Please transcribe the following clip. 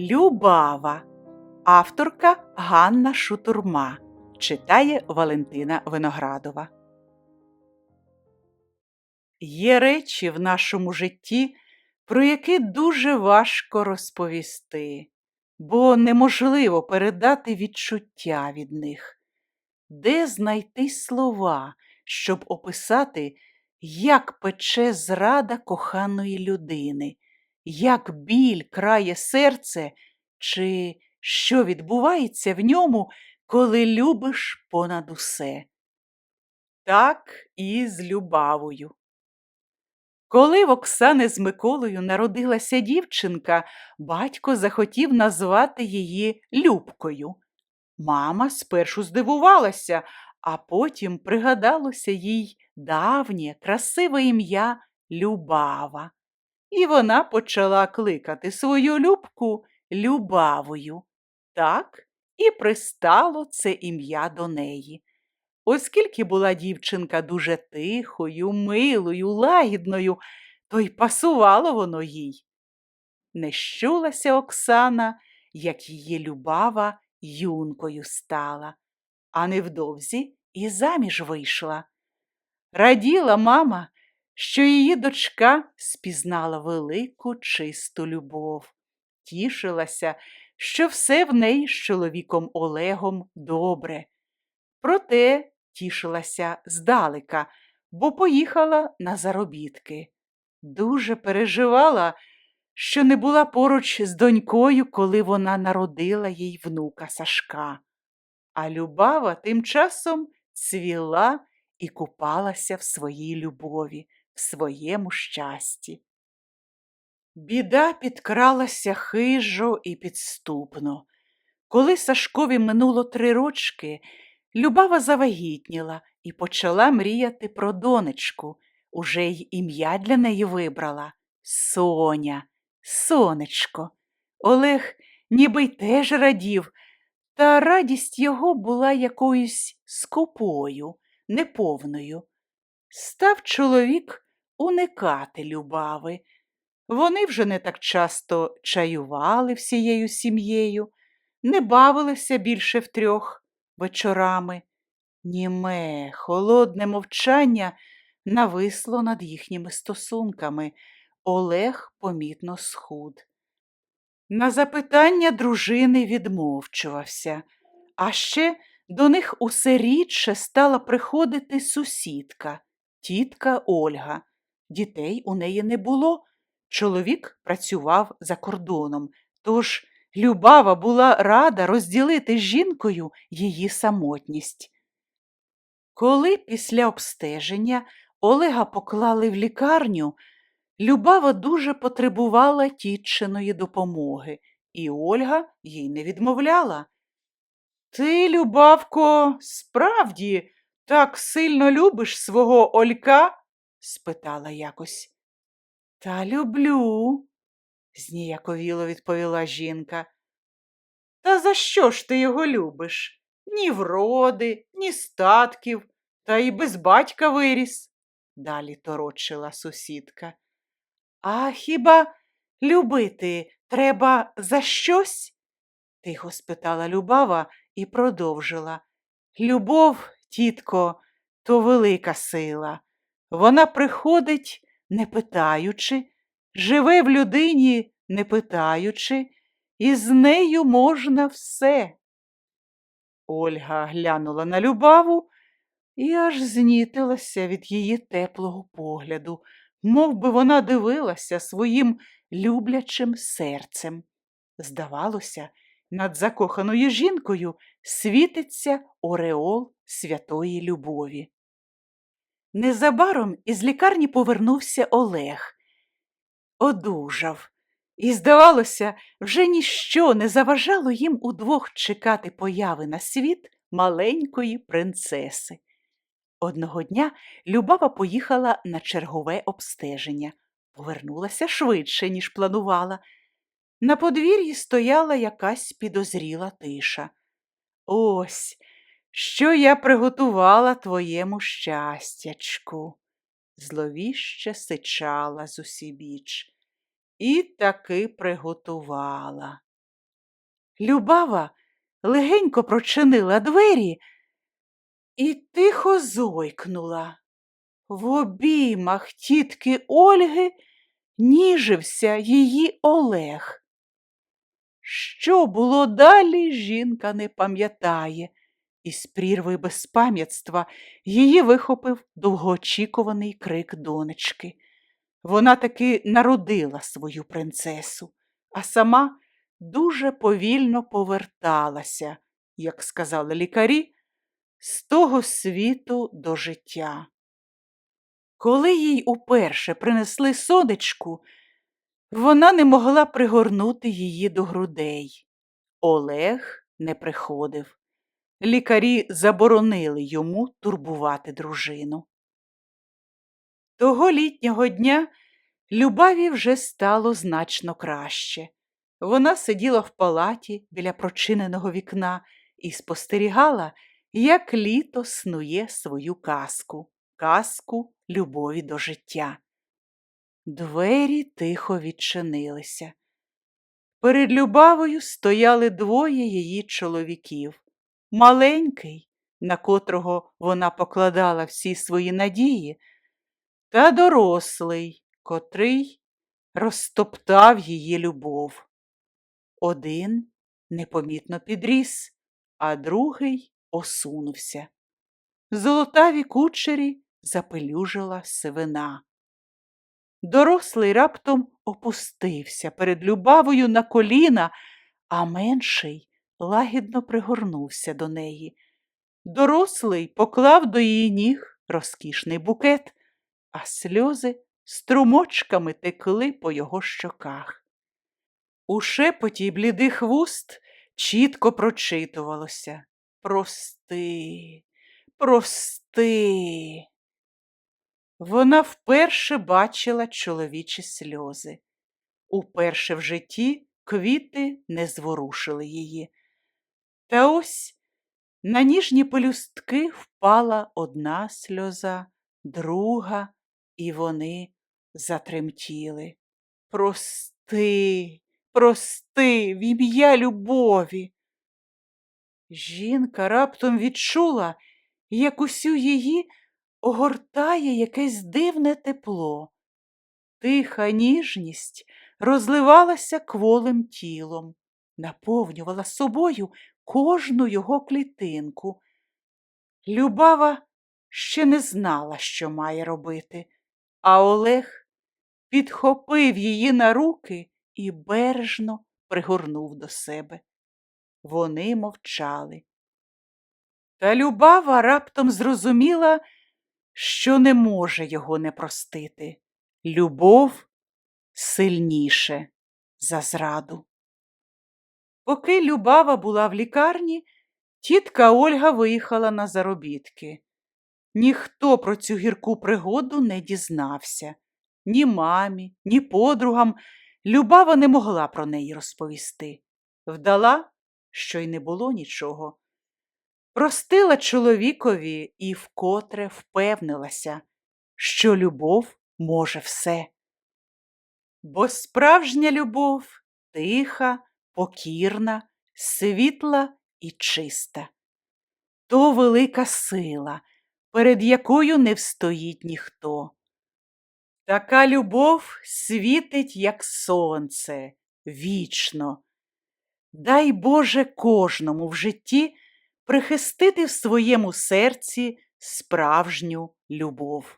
Любава. Авторка Ганна Шутурма. Читає Валентина Виноградова. Є речі в нашому житті, про які дуже важко розповісти, бо неможливо передати відчуття від них. Де знайти слова, щоб описати, як пече зрада коханої людини, як біль крає серце, чи що відбувається в ньому, коли любиш понад усе? Так і з Любавою. Коли в Оксани з Миколою народилася дівчинка, батько захотів назвати її Любкою. Мама спершу здивувалася, а потім пригадалося їй давнє, красиве ім'я Любава. І вона почала кликати свою Любку Любавою. Так і пристало це ім'я до неї. Оскільки була дівчинка дуже тихою, милою, лагідною, то й пасувало воно їй. Не щулася Оксана, як її любава юнкою стала, а невдовзі і заміж вийшла. Раділа мама, що її дочка спізнала велику чисту любов, тішилася, що все в неї з чоловіком Олегом добре. Проте тішилася здалека, бо поїхала на заробітки. Дуже переживала, що не була поруч з донькою, коли вона народила їй внука Сашка. А Любава тим часом цвіла і купалася в своїй любові, в своєму щасті. Біда підкралася хижо і підступно. Коли Сашкові минуло три рочки, Любава завагітніла і почала мріяти про донечку. Уже й ім'я для неї вибрала Соня, сонечко. Олег ніби й теж радів, та радість його була якоюсь скупою, неповною. Став чоловік уникати любави. Вони вже не так часто чаювали всією сім'єю, не бавилися більше втрьох вечорами. Німе, холодне мовчання нависло над їхніми стосунками. Олег помітно схуд. На запитання дружини відмовчувався, а ще до них усе рідше стала приходити сусідка, тітка Ольга. Дітей у неї не було. Чоловік працював за кордоном, тож Любава була рада розділити з жінкою її самотність. Коли після обстеження Олега поклали в лікарню, Любава дуже потребувала тітчиної допомоги, і Ольга їй не відмовляла. Ти, Любавко, справді так сильно любиш свого Олька? Спитала якось. Та люблю, зніяковіло відповіла жінка. Та за що ж ти його любиш? Ні вроди, ні статків, та й без батька виріс, далі торочила сусідка. А хіба любити треба за щось? тихо спитала Любава і продовжила. Любов, тітко, то велика сила. Вона приходить, не питаючи, живе в людині, не питаючи, і з нею можна все. Ольга глянула на Любаву і аж знітилася від її теплого погляду, мов би вона дивилася своїм люблячим серцем. Здавалося, над закоханою жінкою світиться ореол святої любові. Незабаром із лікарні повернувся Олег. Одужав, і, здавалося, вже ніщо не заважало їм удвох чекати появи на світ маленької принцеси. Одного дня Любава поїхала на чергове обстеження, повернулася швидше, ніж планувала. На подвір'ї стояла якась підозріла тиша. Ось, що я приготувала твоєму щастячку, зловіще сичала зусібіч. І таки приготувала. Любава легенько прочинила двері і тихо зойкнула. В обіймах тітки Ольги ніжився її Олег. Що було далі, жінка не пам'ятає, із прірви безпам'ятства її вихопив довгоочікуваний крик донечки. Вона таки народила свою принцесу, а сама дуже повільно поверталася, як сказали лікарі, з того світу до життя. Коли їй уперше принесли сонечку, вона не могла пригорнути її до грудей. Олег не приходив. Лікарі заборонили йому турбувати дружину. Того літнього дня Любаві вже стало значно краще. Вона сиділа в палаті біля прочиненого вікна і спостерігала, як літо снує свою казку, казку любові до життя. Двері тихо відчинилися. Перед Любавою стояли двоє її чоловіків. Маленький, на котрого вона покладала всі свої надії, та дорослий, котрий розтоптав її любов. Один непомітно підріс, а другий осунувся. Золотаві кучері запелюжила сивина. Дорослий раптом опустився перед Любавою на коліна, а менший лагідно пригорнувся до неї. Дорослий поклав до її ніг розкішний букет, а сльози струмочками текли по його щоках. У шепоті блідих вуст чітко прочитувалося Прости, прости. Вона вперше бачила чоловічі сльози. Уперше в житті квіти не зворушили її. Та ось на ніжні пелюстки впала одна сльоза, друга, і вони затремтіли. Прости, прости, в ім'я любові. Жінка раптом відчула, як усю її огортає якесь дивне тепло. Тиха ніжність розливалася кволим тілом, наповнювала собою кожну його клітинку. Любава ще не знала, що має робити, а Олег підхопив її на руки і бережно пригорнув до себе. Вони мовчали. Та Любава раптом зрозуміла, що не може його не простити. Любов сильніше за зраду. Поки Любава була в лікарні, тітка Ольга виїхала на заробітки. Ніхто про цю гірку пригоду не дізнався. Ні мамі, ні подругам Любава не могла про неї розповісти. Вдала, що й не було нічого. Простила чоловікові і вкотре впевнилася, що любов може все. Бо справжня любов тиха, покірна, світла і чиста. То велика сила, перед якою не встоїть ніхто. Така любов світить, як сонце, вічно. Дай Боже кожному в житті прихистити в своєму серці справжню любов.